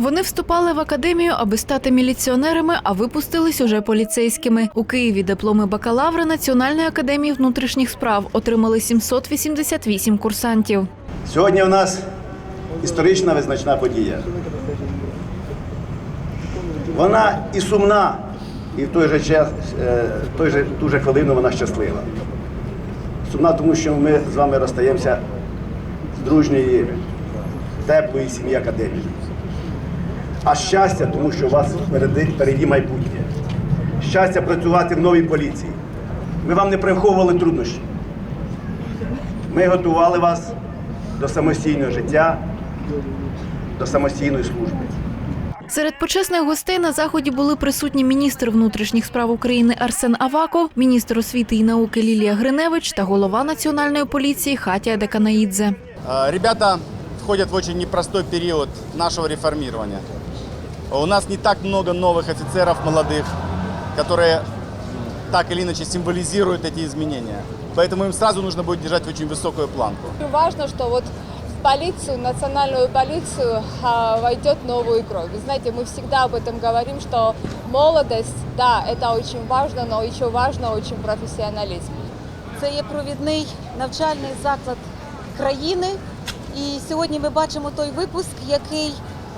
Вони вступали в академію, аби стати міліціонерами, а випустились уже поліцейськими. У Києві дипломи бакалавра Національної академії внутрішніх справ отримали 788 курсантів. Сьогодні у нас історична визначна подія. Вона і сумна, і в той же час, е, в той же, ту же хвилину вона щаслива. Сумна, тому що ми з вами розстаємося з дружньої, теплої сім'ї академії. А щастя, тому що у вас впереди, впереді майбутнє. Щастя працювати в новій поліції. Ми вам не приховували труднощі. Ми готували вас до самостійного життя, до самостійної служби. Серед почесних гостей на заході були присутні міністр внутрішніх справ України Арсен Аваков, міністр освіти і науки Лілія Гриневич та голова національної поліції Хатія Деканаїдзе. Э, Ребята входят в очень непростой период нашего реформирования. У нас не так много новых офицеров молодых, которые так или иначе символизируют эти изменения. Поэтому им сразу нужно будет держать очень высокую планку. Очень важно, что вот в полицию, национальную полицию а, войдет новую кровь. Вы знаете, мы всегда об этом говорим, что молодость, да, это очень важно, но еще важно очень профессионализм. Це є провідний навчальний заклад країни. І сьогодні ми бачимо той випуск, який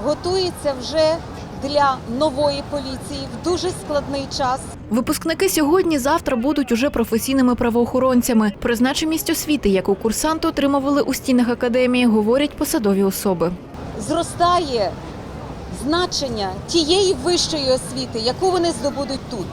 готується вже для нової поліції в дуже складний час. Випускники сьогодні завтра будуть уже професійними правоохоронцями. Про значимість освіти, яку курсанти отримували у стінах академії, говорять посадові особи. Зростає значення тієї вищої освіти, яку вони здобудуть тут.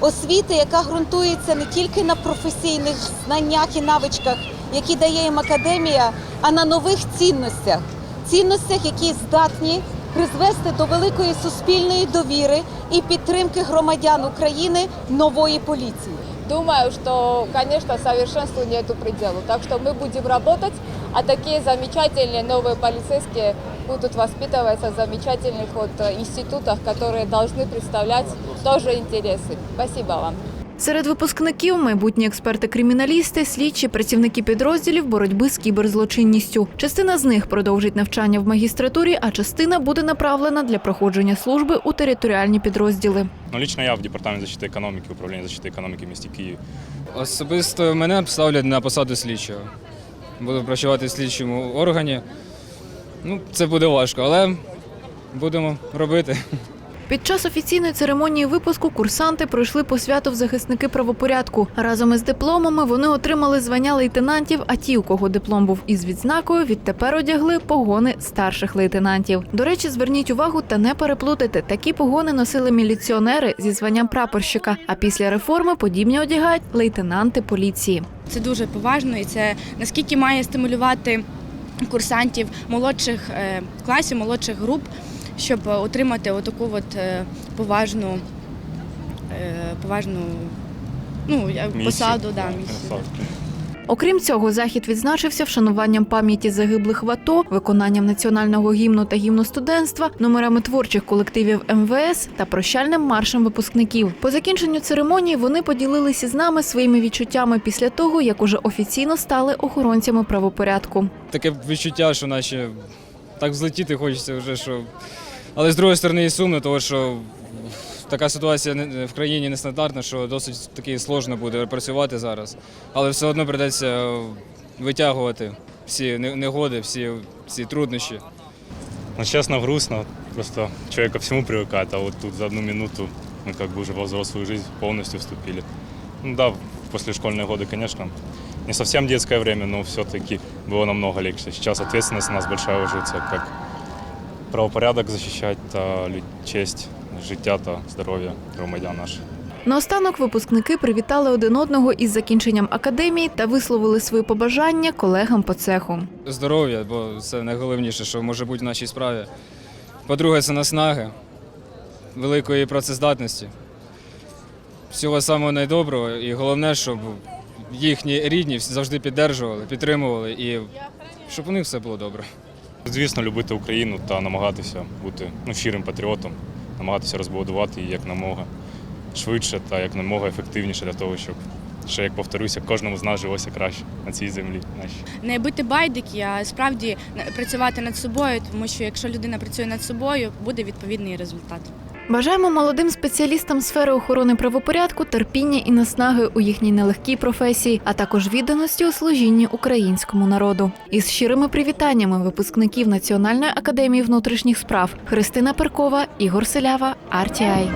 Освіти, яка ґрунтується не тільки на професійних знаннях і навичках, які дає їм академія, а на нових цінностях, цінностях, які здатні призвести до великої суспільної довіри і підтримки громадян України нової поліції. Думаю, что, конечно, совершенству нету пределу. Так что мы будем работать, а такие замечательные новые полицейские будут воспитываться в замечательных вот э, институтах, которые должны представлять тоже интересы. Спасибо вам. Серед випускників майбутні експерти-криміналісти, слідчі, працівники підрозділів боротьби з кіберзлочинністю. Частина з них продовжить навчання в магістратурі, а частина буде направлена для проходження служби у територіальні підрозділи. Ну, лично я в департамент защити економіки, управління защити економіки в місті Київ. Особисто мене ставлять на посаду слідчого. Буду працювати в слідчому органі. Ну, це буде важко, але будемо робити. Під час офіційної церемонії випуску курсанти пройшли по святу в захисники правопорядку. Разом із дипломами вони отримали звання лейтенантів. А ті, у кого диплом був із відзнакою, відтепер одягли погони старших лейтенантів. До речі, зверніть увагу та не переплутайте. Такі погони носили міліціонери зі званням прапорщика. А після реформи подібні одягають лейтенанти поліції. Це дуже поважно і це наскільки має стимулювати курсантів молодших е, класів, молодших груп, щоб отримати отаку от е, поважну, е, поважну ну, я- посаду. Да, місію. Окрім цього, захід відзначився вшануванням пам'яті загиблих в АТО, виконанням національного гімну та гімну студентства, номерами творчих колективів МВС та прощальним маршем випускників. По закінченню церемонії вони поділилися з нами своїми відчуттями після того, як уже офіційно стали охоронцями правопорядку. Таке відчуття, що наче так взлетіти хочеться вже, що. Але з другої сторони і сумно, тому що така ситуація не- в країні нестандартна, що досить таки сложно буде працювати зараз. Але все одно прийдеться витягувати всі не- негоди, всі ці труднощі. Ну, честно, грустно. Просто человек ко всему привыкает, а вот тут за одну минуту мы как бы уже во взрослую жизнь полностью вступили. Ну да, после школьные годы, конечно, не совсем детское время, но все-таки было намного легче. Сейчас ответственность у нас большая ложится, как правопорядок защищать, та честь, життя та здоров'я громадян наших. Наостанок випускники привітали один одного із закінченням академії та висловили свої побажання колегам по цеху. Здоров'я, бо це найголовніше, що може бути в нашій справі. По-друге, це наснаги, великої працездатності. Всього самого найдоброго і головне, щоб їхні рідні завжди підтримували, підтримували і щоб у них все було добре. Звісно, любити Україну та намагатися бути ну, щирим патріотом, намагатися розбудувати її як намога швидше та як намога ефективніше для того, щоб ще як повторюся, кожному з нас жилося краще на цій землі. Нашій. Не бити байдики, а справді працювати над собою, тому що якщо людина працює над собою, буде відповідний результат. Бажаємо молодим спеціалістам сфери охорони правопорядку терпіння і наснаги у їхній нелегкій професії, а також відданості у служінні українському народу. Із щирими привітаннями випускників Національної академії внутрішніх справ Христина Перкова, Ігор Селява, RTI.